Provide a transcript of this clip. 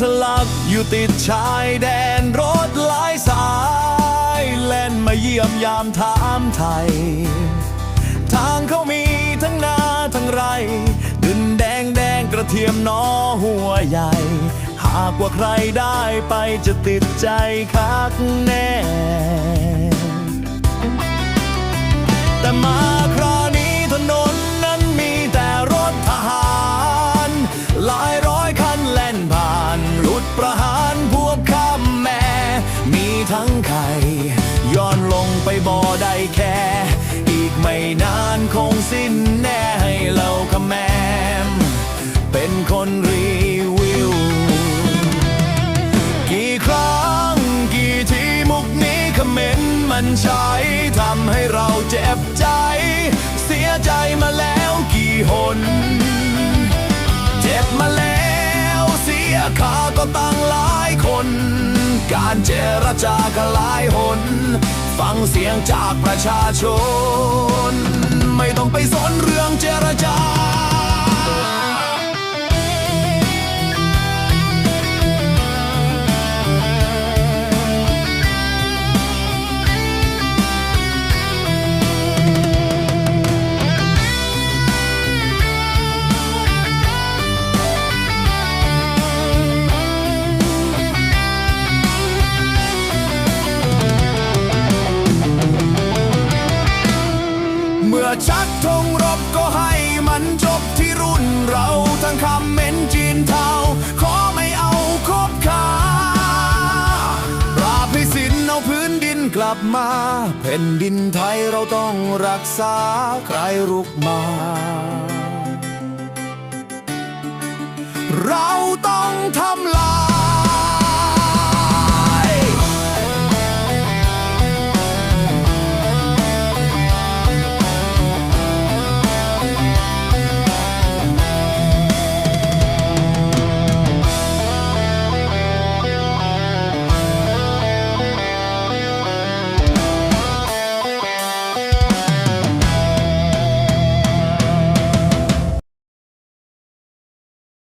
ทะลักอยู่ติดชายแดนรถหลายสาย แล่นมาเยี่ยมยามถามไทย ทางเขามีทั้งนาทั้งไร ดินแดงแดงกระเทียมนอหัวใหญ่ หากว่าใครได้ไปจะติดใจคักแน่ แต่มา ไข่ย้อนลงไปบ่อได้แค่ อีกไม่นานคงสิ้นแน่ให้เราขแมม เป็นคนรีวิว กี่ครั้งกี่ทีมุกนี้คอมเมนต์มันใช้ทำให้เราเจ็บใจ เสียใจมาแล้วกี่หน การเจรจากลายหน ฟังเสียงจากประชาชน ชักธงรบก็ให้มันจบที่รุ่นเราทั้งคำเม้นจีนเทาขอไม่เอาคบขาปราบให้สินเอาพื้นดินกลับมาแผ่นดินไทยเราต้องรักษาใครรุกมา เราต้อง